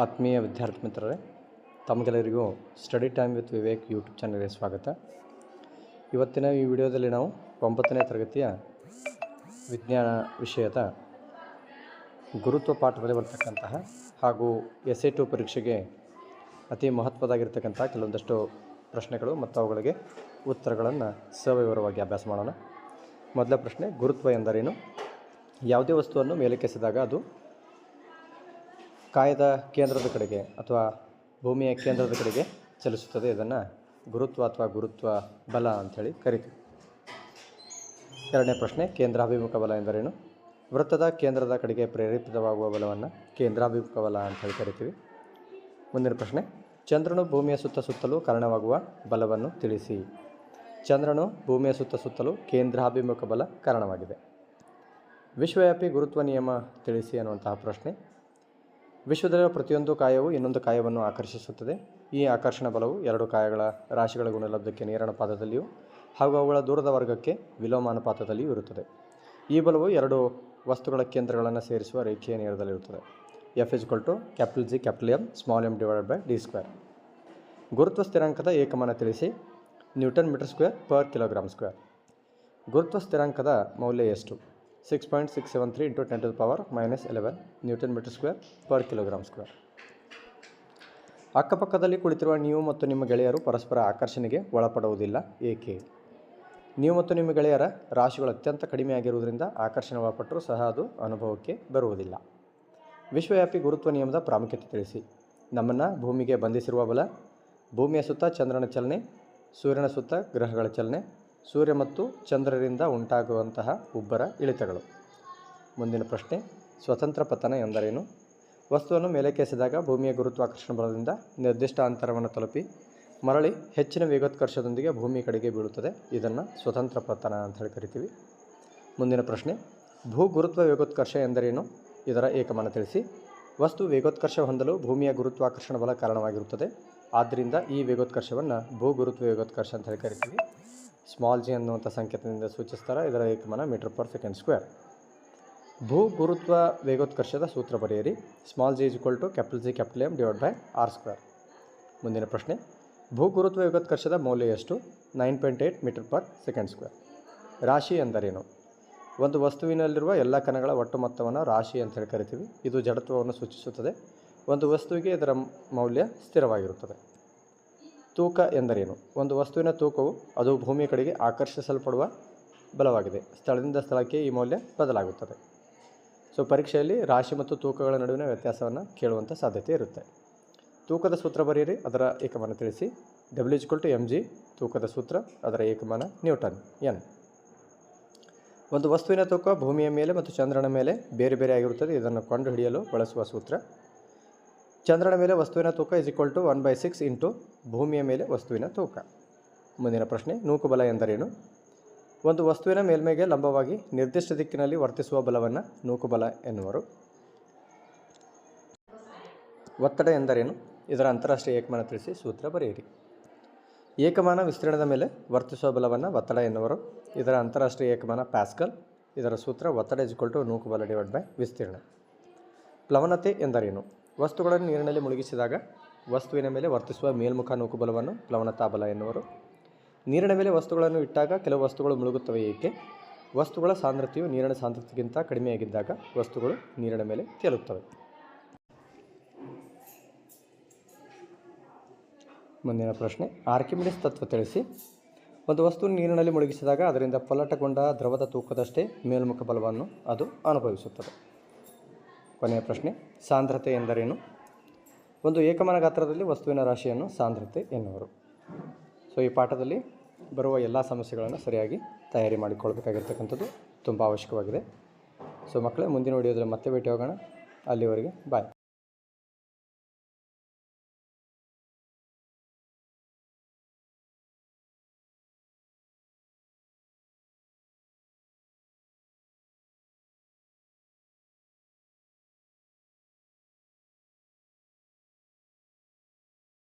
ಆತ್ಮೀಯ ವಿದ್ಯಾರ್ಥಿ ಮಿತ್ರರೇ, ತಮಗೆಲ್ಲರಿಗೂ study time with Vivek YouTube ಚಾನಲ್ಗೆ ಸ್ವಾಗತ. ಇವತ್ತಿನ ಈ ವಿಡಿಯೋದಲ್ಲಿ ನಾವು ಒಂಬತ್ತನೇ ತರಗತಿಯ ವಿಜ್ಞಾನ ವಿಷಯದ ಗುರುತ್ವ ಪಾಠದಲ್ಲಿ ಬರ್ತಕ್ಕಂತಹ ಹಾಗೂ ಎಸ್ ಎ ಟು ಪರೀಕ್ಷೆಗೆ ಅತಿ ಮಹತ್ವದಾಗಿರ್ತಕ್ಕಂತಹ ಕೆಲವೊಂದಷ್ಟು ಪ್ರಶ್ನೆಗಳು ಮತ್ತು ಅವುಗಳಿಗೆ ಉತ್ತರಗಳನ್ನು ಸವಿವರವಾಗಿ ಅಭ್ಯಾಸ ಮಾಡೋಣ. ಮೊದಲ ಪ್ರಶ್ನೆ, ಗುರುತ್ವ ಎಂದರೇನು? ಯಾವುದೇ ವಸ್ತುವನ್ನು ಮೇಲಕ್ಕೆಸಿದಾಗ ಅದು ಕಾಯದ ಕೇಂದ್ರದ ಕಡೆಗೆ ಅಥವಾ ಭೂಮಿಯ ಕೇಂದ್ರದ ಕಡೆಗೆ ಚಲಿಸುತ್ತದೆ. ಇದನ್ನು ಗುರುತ್ವ ಅಥವಾ ಗುರುತ್ವ ಬಲ ಅಂಥೇಳಿ ಕರಿತೀವಿ. ಎರಡನೇ ಪ್ರಶ್ನೆ, ಕೇಂದ್ರಾಭಿಮುಖ ಬಲ ಎಂದರೇನು? ವೃತ್ತದ ಕೇಂದ್ರದ ಕಡೆಗೆ ಪ್ರೇರೇಪಿತವಾಗುವ ಬಲವನ್ನು ಕೇಂದ್ರಾಭಿಮುಖ ಬಲ ಅಂಥೇಳಿ ಕರಿತೀವಿ. ಮುಂದಿನ ಪ್ರಶ್ನೆ, ಚಂದ್ರನು ಭೂಮಿಯ ಸುತ್ತ ಸುತ್ತಲೂ ಕಾರಣವಾಗುವ ಬಲವನ್ನು ತಿಳಿಸಿ. ಚಂದ್ರನು ಭೂಮಿಯ ಸುತ್ತ ಸುತ್ತಲೂ ಕೇಂದ್ರಾಭಿಮುಖ ಬಲ ಕಾರಣವಾಗಿದೆ. ವಿಶ್ವವ್ಯಾಪಿ ಗುರುತ್ವ ನಿಯಮ ತಿಳಿಸಿ ಅನ್ನುವಂತಹ ಪ್ರಶ್ನೆ. ವಿಶ್ವದಲ್ಲಿರುವ ಪ್ರತಿಯೊಂದು ಕಾಯವು ಇನ್ನೊಂದು ಕಾಯವನ್ನು ಆಕರ್ಷಿಸುತ್ತದೆ. ಈ ಆಕರ್ಷಣ ಬಲವು ಎರಡು ಕಾಯಗಳ ರಾಶಿಗಳ ಗುಣಲಬ್ಧಕ್ಕೆ ನೇರಣ ಪಾದದಲ್ಲಿಯೂ ಹಾಗೂ ಅವುಗಳ ದೂರದ ವರ್ಗಕ್ಕೆ ವಿಲೋಮಾನುಪಾತದಲ್ಲಿಯೂ ಇರುತ್ತದೆ. ಈ ಬಲವು ಎರಡು ವಸ್ತುಗಳ ಕೇಂದ್ರಗಳನ್ನು ಸೇರಿಸುವ ರೇಖೆಯ ನೇರದಲ್ಲಿರುತ್ತದೆ. F is equal to capital G capital M small m divided by d square ಗುರುತ್ವ ಸ್ಥಿರಾಂಕದ ಏಕಮಾನ ತಿಳಿಸಿ. Newton metre square per kilogram square ಗುರುತ್ವ ಸ್ಥಿರಾಂಕದ ಮೌಲ್ಯ ಎಷ್ಟು? Six point six seven three into ten to power minus eleven newton metre square per kilogram square ಅಕ್ಕಪಕ್ಕದಲ್ಲಿ ಕುಳಿತಿರುವ ನೀವು ಮತ್ತು ನಿಮ್ಮ ಗೆಳೆಯರು ಪರಸ್ಪರ ಆಕರ್ಷಣೆಗೆ ಒಳಪಡುವುದಿಲ್ಲ, ಏಕೆ? ನೀವು ಮತ್ತು ನಿಮ್ಮ ಗೆಳೆಯರ ರಾಶಿಗಳು ಅತ್ಯಂತ ಕಡಿಮೆಯಾಗಿರುವುದರಿಂದ ಆಕರ್ಷಣೆ ಒಳಪಟ್ಟರೂ ಸಹ ಅದು ಅನುಭವಕ್ಕೆ ಬರುವುದಿಲ್ಲ. ವಿಶ್ವವ್ಯಾಪಿ ಗುರುತ್ವ ನಿಯಮದ ಪ್ರಾಮುಖ್ಯತೆ ತಿಳಿಸಿ. ನಮ್ಮನ್ನು ಭೂಮಿಗೆ ಬಂಧಿಸಿರುವ ಬಲ, ಭೂಮಿಯ ಸುತ್ತ ಚಂದ್ರನ ಚಲನೆ, ಸೂರ್ಯನ ಸುತ್ತ ಗ್ರಹಗಳ ಚಲನೆ ಸೂರ್ಯ ಮತ್ತು ಚಂದ್ರರಿಂದ ಉಂಟಾಗುವಂತಹ ಉಬ್ಬರ ಇಳಿತಗಳು. ಮುಂದಿನ ಪ್ರಶ್ನೆ, ಸ್ವತಂತ್ರ ಪತನ ಎಂದರೇನು? ವಸ್ತುವನ್ನು ಮೇಲಕ್ಕೆಸೆದಾಗ ಭೂಮಿಯ ಗುರುತ್ವಾಕರ್ಷಣ ಬಲದಿಂದ ನಿರ್ದಿಷ್ಟ ಅಂತರವನ್ನು ತಲುಪಿ ಮರಳಿ ಹೆಚ್ಚಿನ ವೇಗೋತ್ಕರ್ಷದೊಂದಿಗೆ ಭೂಮಿ ಕಡೆಗೆ ಬೀಳುತ್ತದೆ. ಇದನ್ನು ಸ್ವತಂತ್ರ ಪತನ ಅಂತ ಹೇಳಿ ಕರಿತೀವಿ. ಮುಂದಿನ ಪ್ರಶ್ನೆ, ಭೂ ಗುರುತ್ವ ವೇಗೋತ್ಕರ್ಷ ಎಂದರೇನು? ಇದರ ಏಕಮಾನ ತಿಳಿಸಿ. ವಸ್ತು ವೇಗೋತ್ಕರ್ಷ ಹೊಂದಲು ಭೂಮಿಯ ಗುರುತ್ವಾಕರ್ಷಣ ಬಲ ಕಾರಣವಾಗಿರುತ್ತದೆ. ಆದ್ದರಿಂದ ಈ ವೇಗೋತ್ಕರ್ಷವನ್ನು ಭೂ ಗುರುತ್ವ ವೇಗೋತ್ಕರ್ಷ ಅಂತ ಹೇಳಿ ಕರಿತೀವಿ. ಸ್ಮಾಲ್ ಜಿ ಅನ್ನುವಂಥ ಸಂಕೇತದಿಂದ ಸೂಚಿಸ್ತಾರೆ. ಇದರ ಏಕಮಾನ ಮೀಟರ್ ಪರ್ ಸೆಕೆಂಡ್ ಸ್ಕ್ವೇರ್. ಭೂ ಗುರುತ್ವ ವೇಗೋತ್ಕರ್ಷದ ಸೂತ್ರ ಬರೆಯಿರಿ. Small g is equal to capital G capital M divide by r square ಮುಂದಿನ ಪ್ರಶ್ನೆ. ಭೂ ಗುರುತ್ವ ವೇಗೋತ್ಕರ್ಷದ ಮೌಲ್ಯ ಎಷ್ಟು? Nine point eight metre per second square ರಾಶಿ ಎಂದರೇನು? ಒಂದು ವಸ್ತುವಿನಲ್ಲಿರುವ ಎಲ್ಲ ಕಣಗಳ ಒಟ್ಟು ಮೊತ್ತವನ್ನು ರಾಶಿ ಅಂತ ಹೇಳಿ ಕರಿತೀವಿ. ಇದು ಜಡತ್ವವನ್ನು ಸೂಚಿಸುತ್ತದೆ. ಒಂದು ವಸ್ತುವಿಗೆ ಇದರ ಮೌಲ್ಯ ಸ್ಥಿರವಾಗಿರುತ್ತದೆ. ತೂಕ ಎಂದರೇನು? ಒಂದು ವಸ್ತುವಿನ ತೂಕವು ಅದು ಭೂಮಿಯ ಕಡೆಗೆ ಆಕರ್ಷಿಸಲ್ಪಡುವ ಬಲವಾಗಿದೆ. ಸ್ಥಳದಿಂದ ಸ್ಥಳಕ್ಕೆ ಈ ಮೌಲ್ಯ ಬದಲಾಗುತ್ತದೆ. ಸೊ ಪರೀಕ್ಷೆಯಲ್ಲಿ ರಾಶಿ ಮತ್ತು ತೂಕಗಳ ನಡುವಿನ ವ್ಯತ್ಯಾಸವನ್ನು ಕೇಳುವಂಥ ಸಾಧ್ಯತೆ ಇರುತ್ತೆ. ತೂಕದ ಸೂತ್ರ ಬರೆಯಿರಿ, ಅದರ ಏಕಮಾನ ತಿಳಿಸಿ. W is equal to m g ತೂಕದ ಸೂತ್ರ, ಅದರ ಏಕಮಾನ ನ್ಯೂಟನ್, ಎನ್. ಒಂದು ವಸ್ತುವಿನ ತೂಕ ಭೂಮಿಯ ಮೇಲೆ ಮತ್ತು ಚಂದ್ರನ ಮೇಲೆ ಬೇರೆ ಬೇರೆ ಆಗಿರುತ್ತದೆ. ಇದನ್ನು ಕಂಡುಹಿಡಿಯಲು ಬಳಸುವ ಸೂತ್ರ ಚಂದ್ರನ ಮೇಲೆ ವಸ್ತುವಿನ ತೂಕ is equal to one by six into ಭೂಮಿಯ ಮೇಲೆ ವಸ್ತುವಿನ ತೂಕ. ಮುಂದಿನ ಪ್ರಶ್ನೆ ನೂಕುಬಲ ಎಂದರೇನು? ಒಂದು ವಸ್ತುವಿನ ಮೇಲ್ಮೈಗೆ ಲಂಬವಾಗಿ ನಿರ್ದಿಷ್ಟ ದಿಕ್ಕಿನಲ್ಲಿ ವರ್ತಿಸುವ ಬಲವನ್ನು ನೂಕುಬಲ ಎನ್ನುವರು. ಒತ್ತಡ ಎಂದರೇನು? ಇದರ ಅಂತಾರಾಷ್ಟ್ರೀಯ ಏಕಮಾನ ತಿಳಿಸಿ ಸೂತ್ರ ಬರೆಯಿರಿ. ಏಕಮಾನ ವಿಸ್ತೀರ್ಣದ ಮೇಲೆ ವರ್ತಿಸುವ ಬಲವನ್ನು ಒತ್ತಡ ಎನ್ನುವರು. ಇದರ ಅಂತಾರಾಷ್ಟ್ರೀಯ ಏಕಮಾನ ಪ್ಯಾಸ್ಕಲ್. ಇದರ ಸೂತ್ರ ಒತ್ತಡ ಇಜ್ಕೊಲ್ ಟು ನೂಕುಬಲ ಡಿವೈಡ್ ಬೈ ವಿಸ್ತೀರ್ಣ. ಪ್ಲವನತೆ ಎಂದರೇನು? ವಸ್ತುಗಳನ್ನು ನೀರಿನಲ್ಲಿ ಮುಳುಗಿಸಿದಾಗ ವಸ್ತುವಿನ ಮೇಲೆ ವರ್ತಿಸುವ ಮೇಲ್ಮುಖ ಪ್ಲವನತಾ ಬಲ ಎನ್ನುವರು. ನೀರಿನ ಮೇಲೆ ವಸ್ತುಗಳನ್ನು ಇಟ್ಟಾಗ ಕೆಲವು ವಸ್ತುಗಳು ಮುಳುಗುತ್ತವೆ, ಏಕೆ? ವಸ್ತುಗಳ ಸಾಂದ್ರತೆಯು ನೀರಿನ ಸಾಂದ್ರತೆಗಿಂತ ಕಡಿಮೆಯಾಗಿದ್ದಾಗ ವಸ್ತುಗಳು ನೀರಿನ ಮೇಲೆ ತೇಲುತ್ತವೆ. ಮುಂದಿನ ಪ್ರಶ್ನೆ, ಆರ್ಕಿಮಿಡಿಸ್ ತತ್ವ ತಿಳಿಸಿ. ಒಂದು ವಸ್ತು ನೀರಿನಲ್ಲಿ ಮುಳುಗಿಸಿದಾಗ ಅದರಿಂದ ಪಲ್ಲಟಗೊಂಡ ದ್ರವದ ತೂಕದಷ್ಟೇ ಮೇಲ್ಮುಖ ಬಲವನ್ನು ಅದು ಅನುಭವಿಸುತ್ತದೆ. ಕೊನೆಯ ಪ್ರಶ್ನೆ, ಸಾಂದ್ರತೆ ಎಂದರೇನು? ಒಂದು ಏಕಮಾನ ಗಾತ್ರದಲ್ಲಿ ವಸ್ತುವಿನ ರಾಶಿಯನ್ನು ಸಾಂದ್ರತೆ ಎನ್ನುವರು. ಸೊ ಈ ಪಾಠದಲ್ಲಿ ಬರುವ ಎಲ್ಲ ಸಮಸ್ಯೆಗಳನ್ನು ಸರಿಯಾಗಿ ತಯಾರಿ ಮಾಡಿಕೊಳ್ಬೇಕಾಗಿರ್ತಕ್ಕಂಥದ್ದು ತುಂಬ ಅವಶ್ಯಕವಾಗಿದೆ. ಸೊ ಮಕ್ಕಳೇ, ಮುಂದಿನ ವಿಡಿಯೋದಲ್ಲಿ ಮತ್ತೆ ಭೇಟಿ ಹೋಗೋಣ. ಅಲ್ಲಿವರೆಗೆ ಬಾಯ್